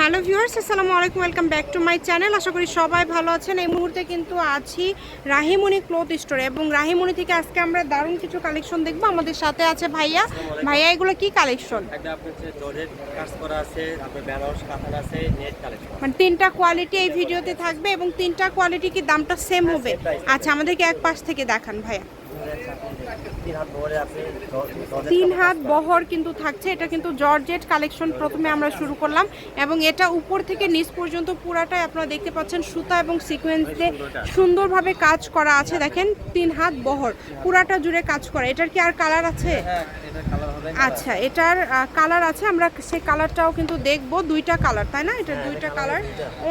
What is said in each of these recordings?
Hello viewers আসসালামু আলাইকুম welcome back to my channel. আশা করি সবাই ভালো আছেন। এই মুহূর্তে কিন্তু আছি রাহিমণি ক্লথ স্টোরে এবং রাহিমণি থেকে আজকে আমরা দারুণ কিছু কালেকশন দেখব। আমাদের সাথে আছে ভাইয়া। ভাইয়া এগুলো কি কালেকশন? মানে তিনটা কোয়ালিটি এই ভিডিওতে থাকবে এবং তিনটা কোয়ালিটি কি দামটা সেম হবে? আচ্ছা আমাদেরকে এক পাশ থেকে দেখান ভাইয়া। তিন হাত বহর কিন্তু থাকছে, এটা কিন্তু জর্জেট কালেকশন প্রথমে আমরা শুরু করলাম এবং এটা উপর থেকে নিচ পর্যন্ত পুরাটাই আপনারা দেখতে পাচ্ছেন, সুতা এবং সিকোয়েন্স সুন্দরভাবে কাজ করা আছে, দেখেন, তিন হাত বহর, পুরাটা জুড়ে কাজ করা, এটার কি আর কালার আছে? হ্যাঁ আচ্ছা এটার কালার আছে আমরা সেই কালারটাও কিন্তু দেখব দুইটা কালার তাই না? এটা দুইটা কালার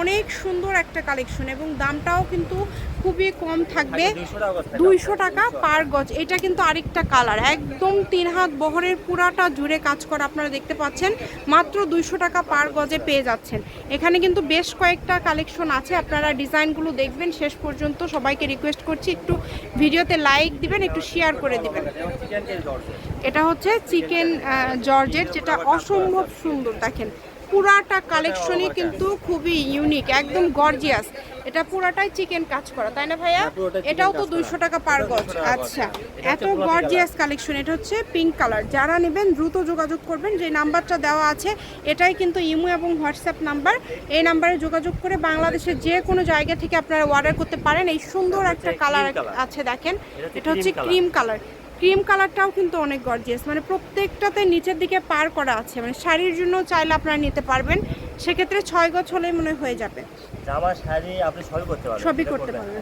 অনেক সুন্দর একটা কালেকশন এবং দামটাও কিন্তু খুবই কম থাকবে। 200 টাকা করে দুইশো টাকা পার গজ। এটা কিন্তু আরেকটা কালার একদম তিন হাত বহরের পুরাটা জুড়ে কাজ করা আপনারা দেখতে পাচ্ছেন। মাত্র দুইশো টাকা পার গজে পেয়ে যাচ্ছেন। এখানে কিন্তু বেশ কয়েকটা কালেকশন আছে আপনারা ডিজাইনগুলো দেখবেন শেষ পর্যন্ত সবাইকে রিকোয়েস্ট করছি একটু ভিডিওতে লাইক দিবেন একটু শেয়ার করে দিবেন। এটা হচ্ছে চিকেন জর্জেট যেটা অসম্ভব সুন্দর দেখেন। পুরাটা কালেকশনই কিন্তু খুবই ইউনিক একদম গর্জিয়াস এটা পুরাটাই চিকেন কাজ করা তাই না ভাইয়া? হ্যাঁ, এটাও তো দুইশো টাকা পার গজ 200 টাকা গজ। আচ্ছা এত গর্জিয়াস কালেকশন এটা হচ্ছে পিঙ্ক কালার যারা নেবেন দ্রুত যোগাযোগ করবেন যে নাম্বারটা দেওয়া আছে এটাই কিন্তু ইমো এবং হোয়াটসঅ্যাপ নাম্বার। এই নাম্বারে যোগাযোগ করে বাংলাদেশের যে কোনো জায়গা থেকে আপনারা অর্ডার করতে পারেন। এই সুন্দর একটা কালার আছে দেখেন। এটা হচ্ছে। ক্রিম কালার ক্রিম কালারটাও কিন্তু অনেক গর্জিয়াস মানে প্রত্যেকটাতে নিচের দিকে পার করা আছে। মানে শাড়ির জন্য চাইলে আপনারা নিতে পারবেন। সেক্ষেত্রে ছয় গজ হলেই মনে হয় হয়ে যাবে। জামা শাড়ি আপনি সবই করতে পারবেন। সবই করতে পারবেন।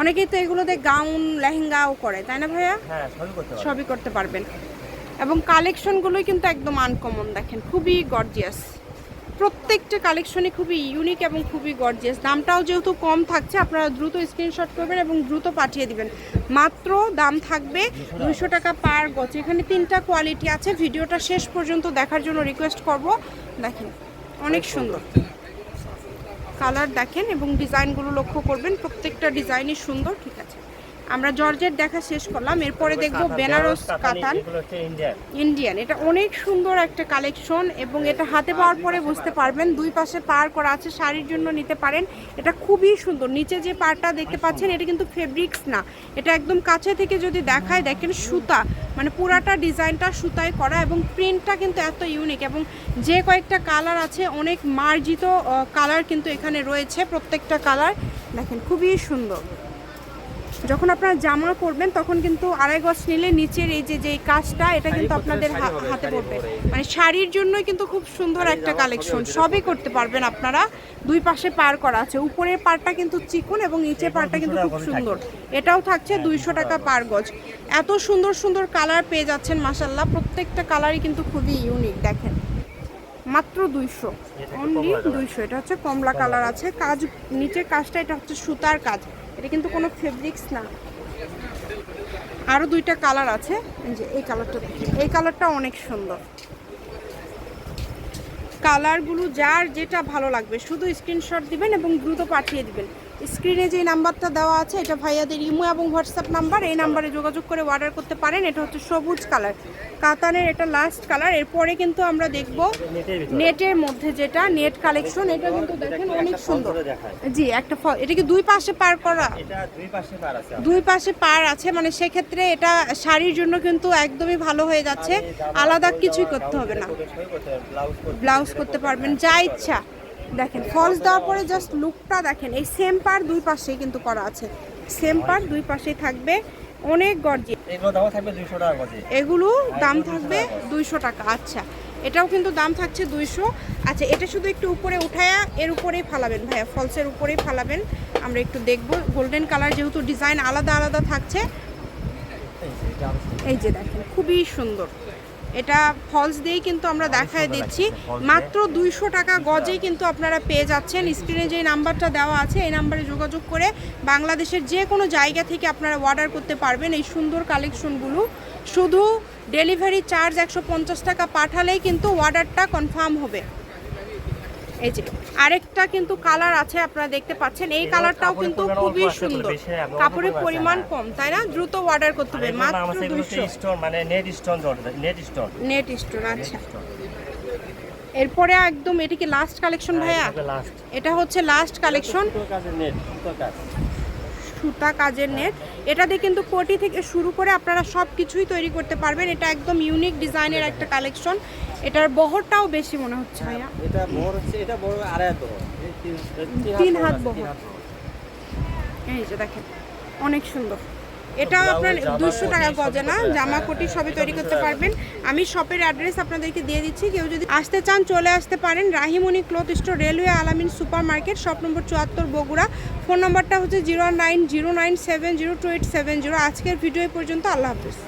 অনেকেই তো এগুলোতে গাউন লেহেঙ্গাও করে। তাই না ভাইয়া? হ্যাঁ সবই করতে পারবেন। সবই করতে পারবেন। এবং কালেকশনগুলোই কিন্তু একদম আনকমন দেখেন। খুবই গর্জিয়াস প্রত্যেকটা কালেকশনই খুবই ইউনিক এবং খুবই গর্জিয়াস দামটাও যেহেতু কম থাকছে, আপনারা দ্রুত স্ক্রিনশট করবেন এবং দ্রুত পাঠিয়ে দিবেন। মাত্র দাম থাকবে দুশো টাকা পার গজ। এখানে তিনটা কোয়ালিটি আছে। ভিডিওটা শেষ পর্যন্ত দেখার জন্য রিকোয়েস্ট করব। দেখেন, অনেক সুন্দর। কালার দেখেন এবং ডিজাইনগুলো লক্ষ্য করবেন। প্রত্যেকটা ডিজাইনই সুন্দর, ঠিক আছে। আমরা জর্জেট দেখা শেষ করলাম এরপরে দেখব বেনারস কাতান ইন্ডিয়ান ইন্ডিয়ান এটা অনেক সুন্দর একটা কালেকশন এবং এটা হাতে পাওয়ার পরে বুঝতে পারবেন দুই পাশে পার করা আছে শাড়ির জন্য নিতে পারেন। এটা খুবই সুন্দর নিচে যে পারটা দেখতে পাচ্ছেন এটা কিন্তু ফেব্রিক্স না এটা একদম কাছে থেকে যদি দেখায় দেখেন সুতা মানে পুরাটা ডিজাইনটা সুতায় করা এবং প্রিন্টটা কিন্তু এত ইউনিক এবং যে কয়েকটা কালার আছে অনেক মার্জিত কালার কিন্তু এখানে রয়েছে প্রত্যেকটা কালার দেখেন খুবই সুন্দর। যখন আপনারা জামা পরবেন তখন কিন্তু আড়াই গজ নিলে নিচের এই যে যে কাজটা এটা কিন্তু আপনাদের হাতে পড়বে। মানে শাড়ির জন্যই কিন্তু খুব সুন্দর একটা কালেকশন সবই করতে পারবেন আপনারা। দুই পাশে পার করা আছে। উপরের পারটা কিন্তু চিকন এবং নিচের পারটা কিন্তু খুব সুন্দর। এটাও থাকছে দুইশো টাকা পার গজ। এত সুন্দর সুন্দর কালার পেয়ে যাচ্ছেন মাসাল্লাহ প্রত্যেকটা কালারই কিন্তু খুবই ইউনিক দেখেন। মাত্র দুইশো। অনলি দুইশো। এটা হচ্ছে কমলা কালার আছে। কাজ নিচের কাজটা এটা হচ্ছে সুতার কাজ। এটা কিন্তু কোনো ফেব্রিক্স না। আরও দুইটা কালার আছে। এই যে, এই কালারটা এই কালারটা অনেক সুন্দর। কালারগুলো যার যেটা ভালো লাগবে শুধু স্ক্রিনশট দিবেন এবং দ্রুত পাঠিয়ে দিবেন। স্ক্রিনে যে নাম্বারটা দেওয়া আছে এটা ভাইয়াদের ইমো এবং হোয়াটসঅ্যাপ নাম্বার এই নাম্বারে যোগাযোগ করে অর্ডার করতে পারেন। এটা হচ্ছে সবুজ কালার। কাতানের এটা লাস্ট কালার। এরপরে কিন্তু আমরা দেখব নেটের মধ্যে যেটা নেট কালেকশন এটা কিন্তু দেখেন অনেক সুন্দর। জি একটা ফল। এটা কি দুই পাশে পার করা? দুই পাশে পার আছে মানে সেক্ষেত্রে এটা শাড়ির জন্য কিন্তু একদমই ভালো হয়ে যাচ্ছে। আলাদা কিছুই করতে হবে না। ব্লাউজ করতে করতে পারবেন যা ইচ্ছা। দেখেন ফলস দেওয়ার পরে জাস্ট লুকটা দেখেন এই সেম পার দুই পাশেই কিন্তু করা আছে। সেম পার দুই পাশেই থাকবে অনেক গর্জি এগুলো দাম থাকবে 200 টাকা করে। এগুলো দাম থাকবে দুইশো টাকা আচ্ছা। এটাও কিন্তু দাম থাকছে দুইশো। আচ্ছা এটা শুধু একটু উপরে উঠায়া এর উপরেই ফালাবেন ভাইয়া ফলসের উপরেই ফালাবেন। আমরা একটু দেখব গোল্ডেন কালার যেহেতু ডিজাইন আলাদা আলাদা থাকছে। এই যে দেখেন খুবই সুন্দর। এটা ফলস দিয়েই কিন্তু আমরা দেখায় দিচ্ছি। মাত্র দুইশো টাকা গজেই কিন্তু আপনারা পেয়ে যাচ্ছেন। স্ক্রিনে যে নাম্বারটা দেওয়া আছে এই নাম্বারে যোগাযোগ করে বাংলাদেশের যে কোনো জায়গা থেকে আপনারা অর্ডার করতে পারবেন এই সুন্দর কালেকশনগুলো শুধু ডেলিভারি চার্জ একশো পঞ্চাশ টাকা পাঠালেই কিন্তু অর্ডারটা কনফার্ম হবে। এই যে আরেকটা কিন্তু কালার আছে আপনারা দেখতে পাচ্ছেন। এই কালারটাও কিন্তু খুবই সুন্দর। অল্প কাপড়ের পরিমাণ হ্যাঁ। কম তাই না? দ্রুত অর্ডার করতে হবে মাত্র দুইশো। স্টোন মানে net stone net stone net stone আচ্ছা। এরপরে একদম এটা কি লাস্ট কালেকশন ভাইয়া? এটা হচ্ছে লাস্ট কালেকশন কাজের নেট সুতোর কাজ সুতা কাজের নেট। এটা দিয়ে কিন্তু কোটি থেকে শুরু করে আপনারা সব কিছুই তৈরি করতে পারবেন। এটা একদম ইউনিক ডিজাইনের একটা কালেকশন এটার বহরটাও বেশি মনে হচ্ছে ভাইয়া। এটা বহর হচ্ছে এটা বড় আড়াই বহর। তিন হাত বহর। এই যে দেখেন অনেক সুন্দর। এটা আপনার দুশো টাকা গজে না জামা। কোটি সবই তৈরি করতে পারবেন। আমি শপের অ্যাড্রেস আপনাদেরকে দিয়ে দিচ্ছি কেউ যদি আসতে চান চলে আসতে পারেন Rahimoni cloth store railway Alamin super market shop number চুয়াত্তর বগুড়া। ফোন নম্বরটা হচ্ছে zero nine zero nine seven zero two eight seven zero আজকের ভিডিও পর্যন্ত আল্লাহ হাফিজ।